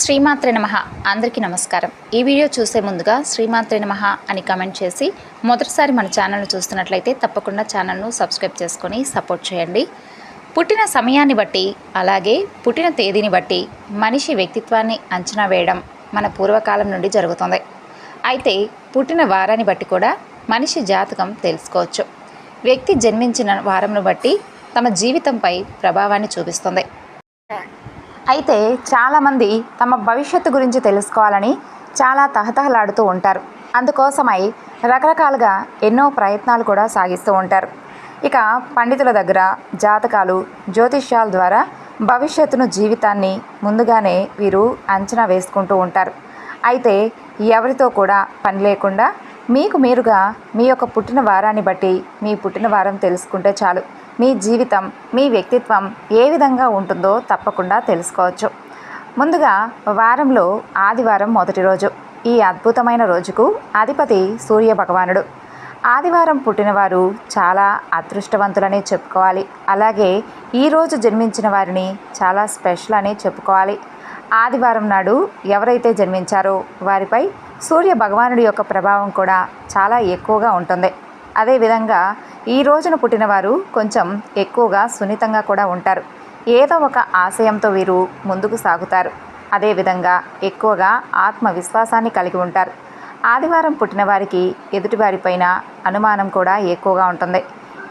శ్రీమాత్రే నమ. అందరికీ నమస్కారం. ఈ వీడియో చూసే ముందుగా శ్రీమాత్రే నమ అని కమెంట్ చేసి మొదటిసారి మన ఛానల్ను చూస్తున్నట్లయితే తప్పకుండా ఛానల్ను సబ్స్క్రైబ్ చేసుకొని సపోర్ట్ చేయండి. పుట్టిన సమయాన్ని బట్టి అలాగే పుట్టిన తేదీని బట్టి మనిషి వ్యక్తిత్వాన్ని అంచనా వేయడం మన పూర్వకాలం నుండి జరుగుతుంది. అయితే పుట్టిన వారాన్ని బట్టి కూడా మనిషి జాతకం తెలుసుకోవచ్చు. వ్యక్తి జన్మించిన వారంను బట్టి తమ జీవితంపై ప్రభావాన్ని చూపిస్తుంది. అయితే చాలామంది తమ భవిష్యత్తు గురించి తెలుసుకోవాలని చాలా తహతహలాడుతూ ఉంటారు. అందుకోసమై రకరకాలుగా ఎన్నో ప్రయత్నాలు కూడా సాగిస్తూ ఉంటారు. ఇక పండితుల దగ్గర జాతకాలు జ్యోతిష్యాల ద్వారా భవిష్యత్తును జీవితాన్ని ముందుగానే వీరు అంచనా వేసుకుంటూ ఉంటారు. అయితే ఎవరితో కూడా పని లేకుండా మీకు మీరుగా మీ యొక్క పుట్టిన వారాన్ని బట్టి మీ పుట్టిన వారం తెలుసుకుంటే చాలు. మీ జీవితం మీ వ్యక్తిత్వం ఏ విధంగా ఉంటుందో తప్పకుండా తెలుసుకోవచ్చు. ముందుగా వారంలో ఆదివారం మొదటి రోజు ఈ అద్భుతమైన రోజుకు అధిపతి సూర్య భగవానుడు ఆదివారం పుట్టినవారు చాలా అదృష్టవంతులనే చెప్పుకోవాలి. అలాగే ఈరోజు జన్మించిన వారిని చాలా స్పెషల్ అని చెప్పుకోవాలి. ఆదివారం నాడు ఎవరైతే జన్మించారో వారిపై సూర్య భగవానుడి యొక్క ప్రభావం కూడా చాలా ఎక్కువగా ఉంటుంది. అదేవిధంగా ఈ రోజున పుట్టినవారు కొంచెం ఎక్కువగా సున్నితంగా కూడా ఉంటారు. ఏదో ఒక ఆశయంతో వీరు ముందుకు సాగుతారు. అదేవిధంగా ఎక్కువగా ఆత్మవిశ్వాసాన్ని కలిగి ఉంటారు. ఆదివారం పుట్టిన వారికి ఎదుటివారిపైన అనుమానం కూడా ఎక్కువగా ఉంటుంది.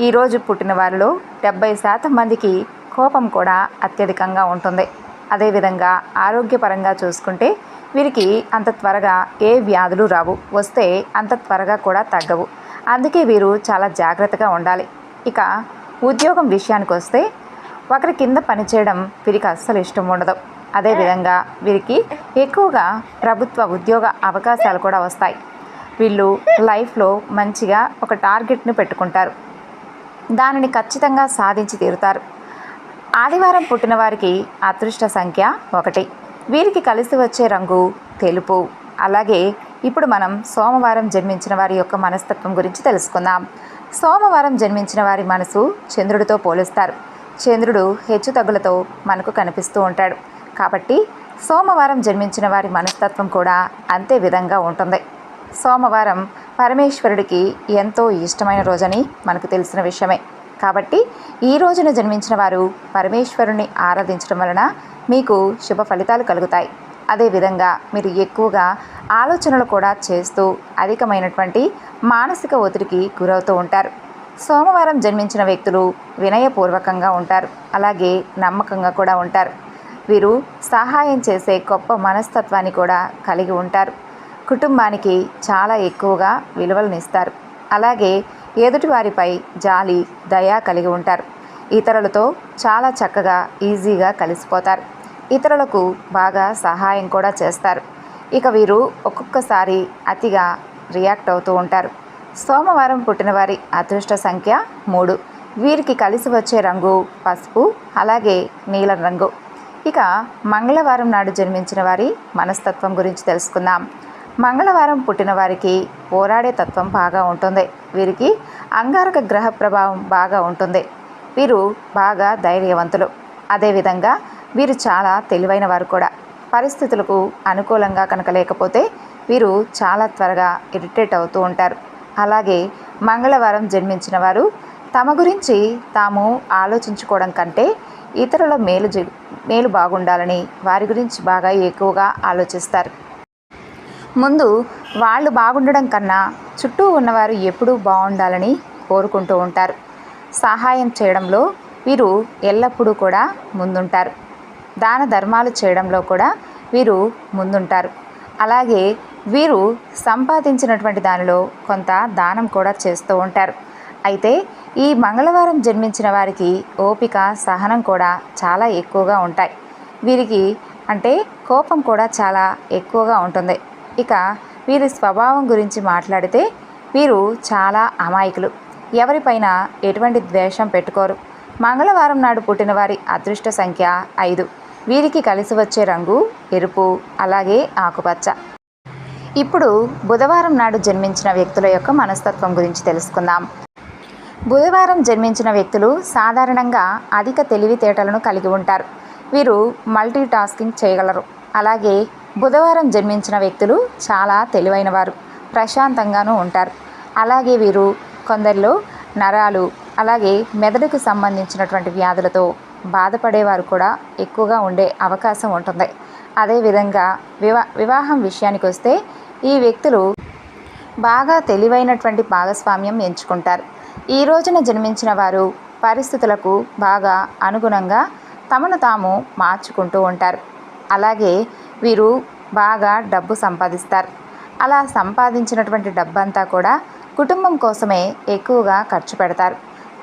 ఈరోజు పుట్టిన వారిలో డెబ్బై శాతం మందికి కోపం కూడా అత్యధికంగా ఉంటుంది. అదేవిధంగా ఆరోగ్యపరంగా చూసుకుంటే వీరికి అంత త్వరగా ఏ వ్యాధులు రావు. వస్తే అంత త్వరగా కూడా తగ్గవు. అందుకే వీరు చాలా జాగ్రత్తగా ఉండాలి. ఇక ఉద్యోగం విషయానికి వస్తే ఒకరి కింద పనిచేయడం వీరికి అస్సలు ఇష్టం ఉండదు. అదేవిధంగా వీరికి ఎక్కువగా ప్రభుత్వ ఉద్యోగ అవకాశాలు కూడా వస్తాయి. వీళ్ళు లైఫ్లో మంచిగా ఒక టార్గెట్ను పెట్టుకుంటారు. దానిని ఖచ్చితంగా సాధించి తీరుతారు. ఆదివారం పుట్టిన వారికి అదృష్ట సంఖ్య ఒకటి. వీరికి కలిసి వచ్చే రంగు తెలుపు. అలాగే ఇప్పుడు మనం సోమవారం జన్మించిన వారి యొక్క మనస్తత్వం గురించి తెలుసుకుందాం. సోమవారం జన్మించిన వారి మనసు చంద్రుడితో పోలుస్తారు. చంద్రుడు హెచ్చుతగ్గులతో మనకు కనిపిస్తూ ఉంటాడు. కాబట్టి సోమవారం జన్మించిన వారి మనస్తత్వం కూడా అంతే విధంగా ఉంటుంది. సోమవారం పరమేశ్వరుడికి ఎంతో ఇష్టమైన రోజని మనకు తెలిసిన విషయమే. కాబట్టి ఈ రోజున జన్మించిన వారు పరమేశ్వరుని ఆరాధించడం వలన మీకు శుభ ఫలితాలు కలుగుతాయి. అదేవిధంగా మీరు ఎక్కువగా ఆలోచనలు కూడా చేస్తూ అధికమైనటువంటి మానసిక ఒత్తిడికి గురవుతూ ఉంటారు. సోమవారం జన్మించిన వ్యక్తులు వినయపూర్వకంగా ఉంటారు. అలాగే నమ్మకంగా కూడా ఉంటారు. వీరు సహాయం చేసే గొప్ప మనస్తత్వాన్ని కూడా కలిగి ఉంటారు. కుటుంబానికి చాలా ఎక్కువగా విలువలనిస్తారు. అలాగే ఎదుటివారిపై జాలి దయ కలిగి ఉంటారు. ఇతరులతో చాలా చక్కగా ఈజీగా కలిసిపోతారు. ఇతరులకు బాగా సహాయం కూడా చేస్తారు. ఇక వీరు ఒక్కొక్కసారి అతిగా రియాక్ట్ అవుతూ ఉంటారు. సోమవారం పుట్టినవారి అదృష్ట సంఖ్య మూడు. వీరికి కలిసి వచ్చే రంగు పసుపు అలాగే నీలం రంగు. ఇక మంగళవారం నాడు జన్మించిన వారి మనస్తత్వం గురించి తెలుసుకుందాం. మంగళవారం పుట్టిన వారికి పోరాడే తత్వం బాగా ఉంటుంది. వీరికి అంగారక గ్రహ ప్రభావం బాగా ఉంటుంది. వీరు బాగా ధైర్యవంతులు. అదేవిధంగా వీరు చాలా తెలివైన వారు కూడా. పరిస్థితులకు అనుకూలంగా కనుక లేకపోతే వీరు చాలా త్వరగా ఇరిటేట్ అవుతూ ఉంటారు. అలాగే మంగళవారం జన్మించిన వారు తమ గురించి తాము ఆలోచించుకోవడం కంటే ఇతరుల మేలు జ- మేలు బాగుండాలని వారి గురించి బాగా ఎక్కువగా ఆలోచిస్తారు. ముందు వాళ్ళు బాగుండడం కన్నా చుట్టూ ఉన్నవారు ఎప్పుడూ బాగుండాలని కోరుకుంటూ ఉంటారు. సహాయం చేయడంలో వీరు ఎల్లప్పుడూ కూడా ముందుంటారు. దాన ధర్మాలు చేయడంలో కూడా వీరు ముందుంటారు. అలాగే వీరు సంపాదించినటువంటి దానిలో కొంత దానం కూడా చేస్తూ ఉంటారు. అయితే ఈ మంగళవారం జన్మించిన వారికి ఓపిక సహనం కూడా చాలా ఎక్కువగా ఉంటాయి. వీరికి అంటే కోపం కూడా చాలా ఎక్కువగా ఉంటుంది. ఇక వీరి స్వభావం గురించి మాట్లాడితే వీరు చాలా అమాయకులు. ఎవరిపైన ఎటువంటి ద్వేషం పెట్టుకోరు. మంగళవారం నాడు పుట్టిన వారి అదృష్ట సంఖ్య ఐదు. వీరికి కలిసి వచ్చే రంగు ఎరుపు అలాగే ఆకుపచ్చ. ఇప్పుడు బుధవారం నాడు జన్మించిన వ్యక్తుల యొక్క మనస్తత్వం గురించి తెలుసుకుందాం. బుధవారం జన్మించిన వ్యక్తులు సాధారణంగా అధిక తెలివితేటలను కలిగి ఉంటారు. వీరు మల్టీ టాస్కింగ్ చేయగలరు. అలాగే బుధవారం జన్మించిన వ్యక్తులు చాలా తెలివైనవారు ప్రశాంతంగానూ ఉంటారు. అలాగే వీరు కొందరిలో నరాలు అలాగే మెదడుకు సంబంధించినటువంటి వ్యాధులతో బాధపడేవారు కూడా ఎక్కువగా ఉండే అవకాశం ఉంటుంది. అదేవిధంగా వివా వివాహం విషయానికి వస్తే ఈ వ్యక్తులు బాగా తెలివైనటువంటి భాగస్వామ్యం ఎంచుకుంటారు. ఈ రోజున జన్మించిన వారు పరిస్థితులకు బాగా అనుగుణంగా తమను తాము మార్చుకుంటూ ఉంటారు. అలాగే వీరు బాగా డబ్బు సంపాదిస్తారు. అలా సంపాదించినటువంటి డబ్బంతా కూడా కుటుంబం కోసమే ఎక్కువగా ఖర్చు పెడతారు.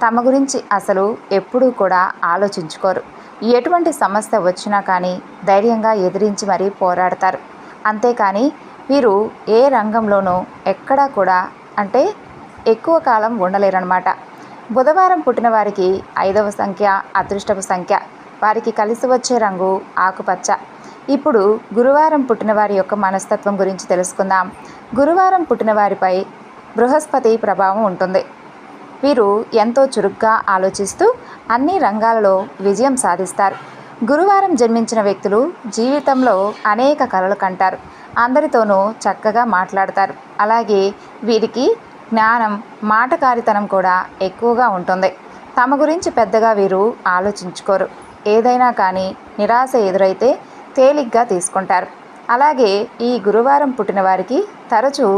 తమ గురించి అసలు ఎప్పుడూ కూడా ఆలోచించుకోరు. ఎటువంటి సమస్య వచ్చినా కానీ ధైర్యంగా ఎదిరించి మరీ పోరాడతారు. అంతేకాని వీరు ఏ రంగంలోనూ ఎక్కడా కూడా అంటే ఎక్కువ కాలం ఉండలేరన్నమాట. బుధవారం పుట్టిన వారికి ఐదవ సంఖ్య అదృష్టపు సంఖ్య వారికి కలిసి వచ్చే రంగు ఆకుపచ్చ. ఇప్పుడు గురువారం పుట్టిన వారి యొక్క మనస్తత్వం గురించి తెలుసుకుందాం. గురువారం పుట్టిన వారిపై బృహస్పతి ప్రభావం ఉంటుంది. వీరు ఎంతో చురుగ్గా ఆలోచిస్తూ అన్ని రంగాలలో విజయం సాధిస్తారు. గురువారం జన్మించిన వ్యక్తులు జీవితంలో అనేక కలలు కంటారు. అందరితోనూ చక్కగా మాట్లాడతారు. అలాగే వీరికి జ్ఞానం మాటకారితనం కూడా ఎక్కువగా ఉంటుంది. తమ గురించి పెద్దగా వీరు ఆలోచించుకోరు. ఏదైనా కానీ నిరాశ ఎదురైతే తేలిగ్గా తీసుకుంటారు. అలాగే ఈ గురువారం పుట్టిన వారికి తరచూ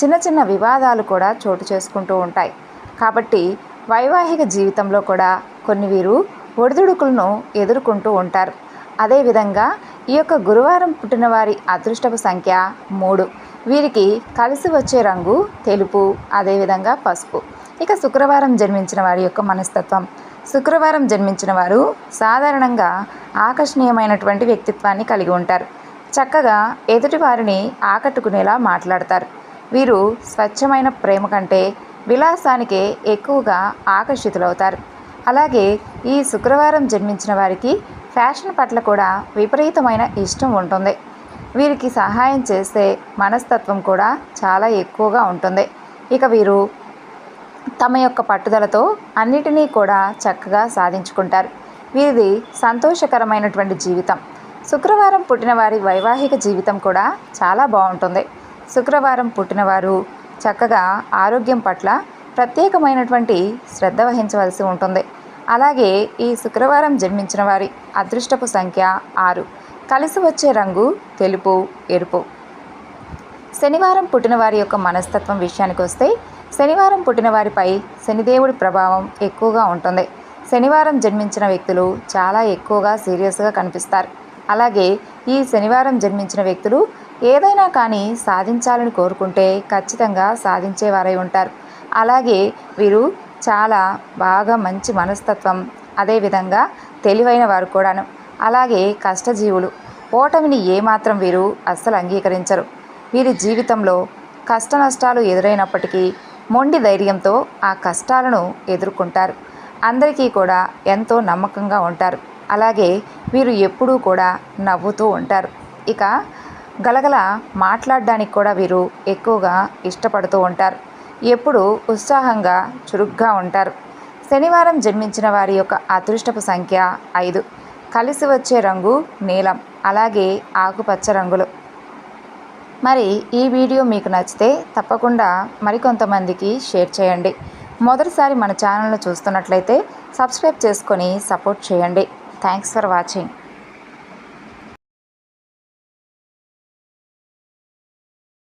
చిన్న చిన్న వివాదాలు కూడా చోటు చేసుకుంటూ ఉంటాయి. కాబట్టి వైవాహిక జీవితంలో కూడా కొన్ని వీరు ఒడిదుడుకులను ఎదుర్కొంటూ ఉంటారు. అదేవిధంగా ఈ యొక్క గురువారం పుట్టిన వారి అదృష్టపు సంఖ్య మూడు. వీరికి కలిసి వచ్చే రంగు తెలుపు అదేవిధంగా పసుపు. ఇక శుక్రవారం జన్మించిన వారి యొక్క మనస్తత్వం. శుక్రవారం జన్మించిన వారు సాధారణంగా ఆకర్షణీయమైనటువంటి వ్యక్తిత్వాన్ని కలిగి ఉంటారు. చక్కగా ఎదుటి వారిని ఆకట్టుకునేలా మాట్లాడతారు. వీరు స్వచ్ఛమైన ప్రేమ కంటే విలాసానికే ఎక్కువగా ఆకర్షితులవుతారు. అలాగే ఈ శుక్రవారం జన్మించిన వారికి ఫ్యాషన్ పట్ల కూడా విపరీతమైన ఇష్టం ఉంటుంది. వీరికి సహాయం చేసే మనస్తత్వం కూడా చాలా ఎక్కువగా ఉంటుంది. ఇక వీరు తమ యొక్క పట్టుదలతో అన్నిటినీ కూడా చక్కగా సాధించుకుంటారు. వీరిది సంతోషకరమైనటువంటి జీవితం. శుక్రవారం పుట్టిన వారి వైవాహిక జీవితం కూడా చాలా బాగుంటుంది. శుక్రవారం పుట్టినవారు చక్కగా ఆరోగ్యం పట్ల ప్రత్యేకమైనటువంటి శ్రద్ధ వహించవలసి ఉంటుంది. అలాగే ఈ శుక్రవారం జన్మించిన వారి అదృష్టపు సంఖ్య ఆరు. కలిసి వచ్చే రంగు తెలుపు ఎరుపు. శనివారం పుట్టిన వారి యొక్క మనస్తత్వం విషయానికి వస్తే శనివారం పుట్టిన వారిపై శనిదేవుడి ప్రభావం ఎక్కువగా ఉంటుంది. శనివారం జన్మించిన వ్యక్తులు చాలా ఎక్కువగా సీరియస్గా కనిపిస్తారు. అలాగే ఈ శనివారం జన్మించిన వ్యక్తులు ఏదైనా కానీ సాధించాలని కోరుకుంటే ఖచ్చితంగా సాధించేవారై ఉంటారు. అలాగే వీరు చాలా బాగా మంచి మనస్తత్వం అదేవిధంగా తెలివైన వారు కూడాను. అలాగే కష్టజీవులు. ఓటమిని ఏమాత్రం వీరు అస్సలు అంగీకరించరు. వీరి జీవితంలో కష్ట నష్టాలు ఎదురైనప్పటికీ మొండి ధైర్యంతో ఆ కష్టాలను ఎదుర్కొంటారు. అందరికీ కూడా ఎంతో నమ్మకంగా ఉంటారు. అలాగే వీరు ఎప్పుడూ కూడా నవ్వుతూ ఉంటారు. ఇక గలగల మాట్లాడడానికి కూడా వీరు ఎక్కువగా ఇష్టపడుతూ ఉంటారు. ఎప్పుడు ఉత్సాహంగా చురుగ్గా ఉంటారు. శనివారం జన్మించిన వారి యొక్క అదృష్టపు సంఖ్య ఐదు. కలిసి వచ్చే రంగు నీలం అలాగే ఆకుపచ్చ రంగులు. మరి ఈ వీడియో మీకు నచ్చితే తప్పకుండా మరికొంతమందికి షేర్ చేయండి. మొదటిసారి మన ఛానల్ను చూస్తున్నట్లయితే సబ్స్క్రైబ్ చేసుకొని సపోర్ట్ చేయండి. Thanks for watching.